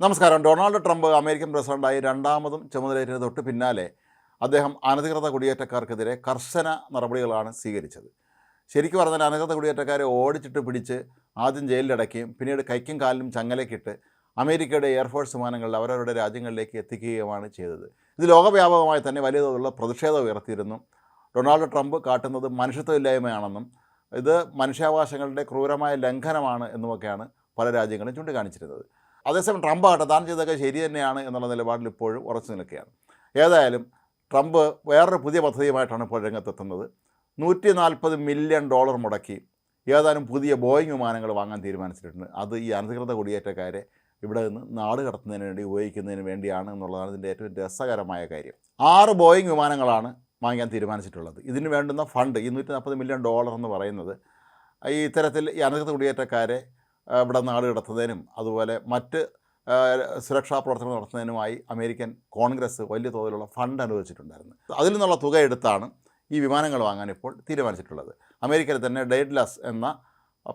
നമസ്കാരം. Donald Trump American പ്രസിഡന്റായി രണ്ടാമതും ചുമതലയേറ്റ തൊട്ട് പിന്നാലെ അദ്ദേഹം അനധികൃത കുടിയേറ്റക്കാർക്കെതിരെ കർശന നടപടികളാണ് സ്വീകരിച്ചത്. ശരിക്കും പറഞ്ഞാൽ അനധികൃത കുടിയേറ്റക്കാരെ ഓടിച്ചിട്ട് പിടിച്ച് ആദ്യം ജയിലിലടക്കുകയും പിന്നീട് കൈക്കും കാലിലും ചങ്ങലക്കിട്ട് അമേരിക്കയുടെ എയർഫോഴ്സ് വിമാനങ്ങളിൽ അവരവരുടെ രാജ്യങ്ങളിലേക്ക് എത്തിക്കുകയുമാണ് ചെയ്തത്. ഇത് ലോകവ്യാപകമായി തന്നെ വലിയ തോതിലുള്ള പ്രതിഷേധം ഉയർത്തിയിരുന്നു. ഡൊണാൾഡ് ട്രംപ് കാട്ടുന്നത് മനുഷ്യത്വമില്ലായ്മയാണെന്നും ഇത് മനുഷ്യാവകാശങ്ങളുടെ ക്രൂരമായ ലംഘനമാണ് എന്നുമൊക്കെയാണ് പല രാജ്യങ്ങളും ചൂണ്ടിക്കാണിച്ചിരുന്നത്. അതേസമയം ട്രംപ് ആകട്ടെ താൻ ചെയ്തൊക്കെ ശരി തന്നെയാണ് എന്നുള്ള നിലപാടിൽ ഇപ്പോഴും ഉറച്ചു നിൽക്കുകയാണ്. ഏതായാലും ട്രംപ് വേറൊരു പുതിയ പദ്ധതിയുമായിട്ടാണ് ഇപ്പോൾ രംഗത്തെത്തുന്നത്. നൂറ്റി നാൽപ്പത് മില്യൺ ഡോളർ മുടക്കി ഏതാനും പുതിയ ബോയിങ് വിമാനങ്ങൾ വാങ്ങാൻ തീരുമാനിച്ചിട്ടുണ്ട്. അത് ഈ അനധികൃത കുടിയേറ്റക്കാരെ ഇവിടെ നിന്ന് നാട് കടത്തുന്നതിന് വേണ്ടി ഉപയോഗിക്കുന്നതിന് വേണ്ടിയാണ് എന്നുള്ളതാണ് ഇതിന്റെ ഏറ്റവും രസകരമായ കാര്യം. ആറ് ബോയിങ് വിമാനങ്ങളാണ് വാങ്ങിക്കാൻ തീരുമാനിച്ചിട്ടുള്ളത്. ഇതിന് വേണ്ടുന്ന ഫണ്ട് ഈ നൂറ്റി നാൽപ്പത് മില്യൺ ഡോളർ എന്ന് പറയുന്നത് ഈ ഇത്തരത്തിൽ ഈ അനധികൃത കുടിയേറ്റക്കാരെ ഇവിടെ നാട് കടത്തുന്നതിനും അതുപോലെ മറ്റ് സുരക്ഷാ പ്രവർത്തനങ്ങൾ നടത്തുന്നതിനുമായി അമേരിക്കൻ കോൺഗ്രസ് വലിയ തോതിലുള്ള ഫണ്ട് അനുവദിച്ചിട്ടുണ്ടായിരുന്നു. അതിൽ നിന്നുള്ള തുക എടുത്താണ് ഈ വിമാനങ്ങൾ വാങ്ങാൻ ഇപ്പോൾ തീരുമാനിച്ചിട്ടുള്ളത്. അമേരിക്കയിൽ തന്നെ ഡെയ്ഡ്ലസ് എന്ന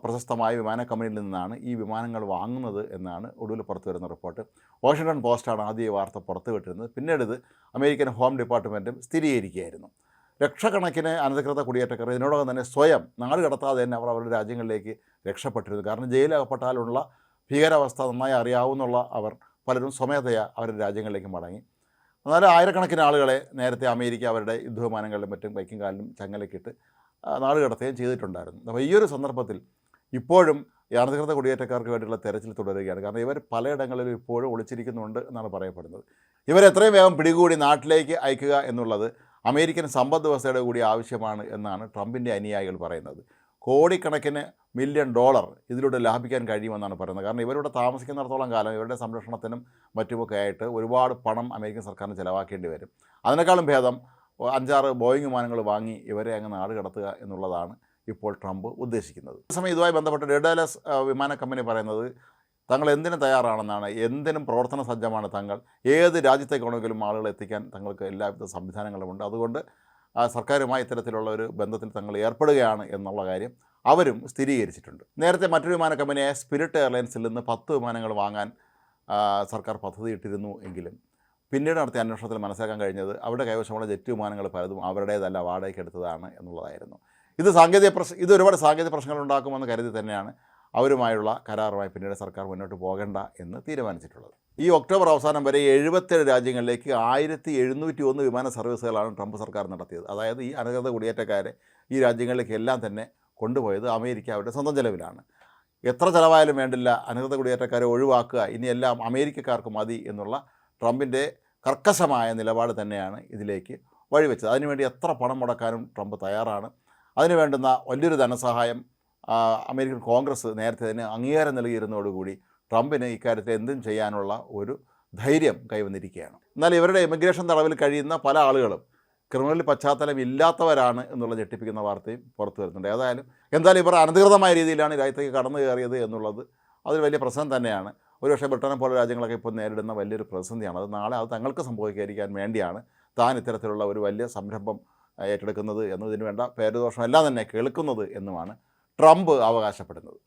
പ്രശസ്തമായ വിമാന കമ്പനിയിൽ നിന്നാണ് ഈ വിമാനങ്ങൾ വാങ്ങുന്നത് എന്നാണ് ഒടുവിൽ പുറത്തു വരുന്ന റിപ്പോർട്ട്. വാഷിങ്ടൺ പോസ്റ്റാണ് ആദ്യ വാർത്ത പുറത്തുവിട്ടിരുന്നത്. പിന്നീട് ഇത് അമേരിക്കൻ ഹോം ഡിപ്പാർട്ട്മെന്റും സ്ഥിരീകരിക്കുകയായിരുന്നു. ലക്ഷക്കണക്കിന് അനധികൃത കുടിയേറ്റക്കാർ ഇതിനോടകം തന്നെ സ്വയം നാട് കടത്താതെ തന്നെ അവർ അവരുടെ രാജ്യങ്ങളിലേക്ക് രക്ഷപ്പെട്ടിരുന്നു. കാരണം ജയിലകപ്പെട്ടാലുള്ള ഭീകരാവസ്ഥ നന്നായി അറിയാവുന്നുള്ള അവർ പലരും സ്വമേധയാ അവരുടെ രാജ്യങ്ങളിലേക്ക് മടങ്ങി. എന്നാലും ആയിരക്കണക്കിന് ആളുകളെ നേരത്തെ അമേരിക്ക അവരുടെ യുദ്ധവിമാനങ്ങളിലും മറ്റും ബൈക്കും കാലിലും ചങ്ങലക്കിട്ട് നാട് കടത്തുകയും ചെയ്തിട്ടുണ്ടായിരുന്നു. അപ്പോൾ ഈ ഒരു സന്ദർഭത്തിൽ ഇപ്പോഴും ഈ അനധികൃത കുടിയേറ്റക്കാർക്ക് വേണ്ടിയുള്ള തെരച്ചിൽ തുടരുകയാണ്. കാരണം ഇവർ പലയിടങ്ങളിലും ഇപ്പോഴും ഒളിച്ചിരിക്കുന്നുണ്ട് എന്നാണ് പറയപ്പെടുന്നത്. ഇവരെത്രയും വേഗം പിടികൂടി നാട്ടിലേക്ക് അയക്കുക എന്നുള്ളത് അമേരിക്കൻ സമ്പദ് വ്യവസ്ഥയുടെ കൂടി ആവശ്യമാണ് എന്നാണ് ട്രംപിന്റെ അനുയായികൾ പറയുന്നത്. കോടിക്കണക്കിന് മില്യൺ ഡോളർ ഇതിലൂടെ ലാഭിക്കാൻ കഴിയുമെന്നാണ് പറയുന്നത്. കാരണം ഇവരിവിടെ താമസിക്കുന്നിടത്തോളം കാലം ഇവരുടെ സംരക്ഷണത്തിനും മറ്റുമൊക്കെ ആയിട്ട് ഒരുപാട് പണം അമേരിക്കൻ സർക്കാരിന് ചിലവാക്കേണ്ടി വരും. അതിനേക്കാളും ഭേദം അഞ്ചാറ് ബോയിങ് വിമാനങ്ങൾ വാങ്ങി ഇവരെ അങ്ങ് നാട് കടത്തുക എന്നുള്ളതാണ് ഇപ്പോൾ ട്രംപ് ഉദ്ദേശിക്കുന്നത്. അതേസമയം ഇതുമായി ബന്ധപ്പെട്ട് ഡെഡാലസ് വിമാന കമ്പനി പറയുന്നത് തങ്ങൾ എന്തിനും തയ്യാറാണെന്നാണ് എന്തിനും പ്രവർത്തന സജ്ജമാണ് തങ്ങൾ ഏത് രാജ്യത്തേക്കാണെങ്കിലും ആളുകളെ എത്തിക്കാൻ തങ്ങൾക്ക് എല്ലാവിധ സംവിധാനങ്ങളുമുണ്ട് അതുകൊണ്ട് സർക്കാരുമായി ഇത്തരത്തിലുള്ള ഒരു ബന്ധത്തിൽ തങ്ങൾ ഏർപ്പെടുകയാണ് എന്നുള്ള കാര്യം അവരും സ്ഥിരീകരിച്ചിട്ടുണ്ട്. നേരത്തെ മറ്റൊരു വിമാന കമ്പനിയായ സ്പിരിറ്റ് എയർലൈൻസിൽ നിന്ന് പത്ത് വിമാനങ്ങൾ വാങ്ങാൻ സർക്കാർ പദ്ധതിയിട്ടിരുന്നു എങ്കിലും പിന്നീട് നടത്തിയ അന്വേഷണത്തിൽ മനസ്സിലാക്കാൻ കഴിഞ്ഞത് അവരുടെ കൈവശമുള്ള ജെറ്റ് വിമാനങ്ങൾ പലതും അവരുടേതല്ല വാടകയ്ക്ക് എടുത്തതാണ് എന്നുള്ളതായിരുന്നു. ഇത് സാങ്കേതിക പ്രശ്നം ഇത് ഒരുപാട് സാങ്കേതിക പ്രശ്നങ്ങൾ ഉണ്ടാക്കുമെന്ന് കരുതി തന്നെയാണ് അവരുമായുള്ള കരാറുമായി പിന്നീട് സർക്കാർ മുന്നോട്ട് പോകേണ്ട എന്ന് തീരുമാനിച്ചിട്ടുള്ളത്. ഈ ഒക്ടോബർ അവസാനം വരെ എഴുപത്തേഴ് രാജ്യങ്ങളിലേക്ക് ആയിരത്തി എഴുന്നൂറ്റി ഒന്ന് വിമാന സർവീസുകളാണ് ട്രംപ് സർക്കാർ നടത്തിയത്. അതായത് ഈ അനധികൃത കുടിയേറ്റക്കാരെ ഈ രാജ്യങ്ങളിലേക്ക് എല്ലാം തന്നെ കൊണ്ടുപോയത് അമേരിക്ക അവരുടെ സ്വന്തം ചെലവിലാണ്. എത്ര ചിലവായാലും വേണ്ടില്ല അനധികൃത കുടിയേറ്റക്കാരെ ഒഴിവാക്കുക ഇനിയെല്ലാം അമേരിക്കക്കാർക്ക് മതി എന്നുള്ള ട്രംപിന്റെ കർക്കശമായ നിലപാട് തന്നെയാണ് ഇതിലേക്ക് വഴിവെച്ചത്. അതിനുവേണ്ടി എത്ര പണം മുടക്കാനും ട്രംപ് തയ്യാറാണ്. അതിനുവേണ്ടുന്ന വലിയൊരു ധനസഹായം അമേരിക്കൻ കോൺഗ്രസ് നേരത്തെ തന്നെ അംഗീകാരം നൽകിയിരുന്നതോടുകൂടി ട്രംപിന് ഇക്കാര്യത്തിൽ എന്തും ചെയ്യാനുള്ള ഒരു ധൈര്യം കൈവന്നിരിക്കുകയാണ്. എന്നാൽ ഇവരുടെ ഇമിഗ്രേഷൻ തടവിൽ കഴിയുന്ന പല ആളുകളും ക്രിമിനൽ പശ്ചാത്തലം ഇല്ലാത്തവരാണ് എന്നുള്ള ഞെട്ടിപ്പിക്കുന്ന വാർത്തയും പുറത്തു വരുന്നുണ്ട്. ഏതായാലും എന്തായാലും ഇവർ അനധികൃതമായ രീതിയിലാണ് രാജ്യത്തേക്ക് കടന്നു കയറിയത് എന്നുള്ളത് അതൊരു വലിയ പ്രശ്നം തന്നെയാണ്. ഒരുപക്ഷെ ബ്രിട്ടനെ പോലെ രാജ്യങ്ങളൊക്കെ ഇപ്പോൾ നേരിടുന്ന വലിയൊരു പ്രതിസന്ധിയാണ്. അത് നാളെ അത് തങ്ങൾക്ക് സംഭവിക്കാതിരിക്കാൻ വേണ്ടിയാണ് താൻ ഇത്തരത്തിലുള്ള ഒരു വലിയ സംരംഭം ഏറ്റെടുക്കുന്നത് എന്നതിന് വേണ്ട പേരുദോഷം എല്ലാം തന്നെ കേൾക്കുന്നത് എന്നുമാണ് ട്രംപ് അവകാശപ്പെടുന്നത്.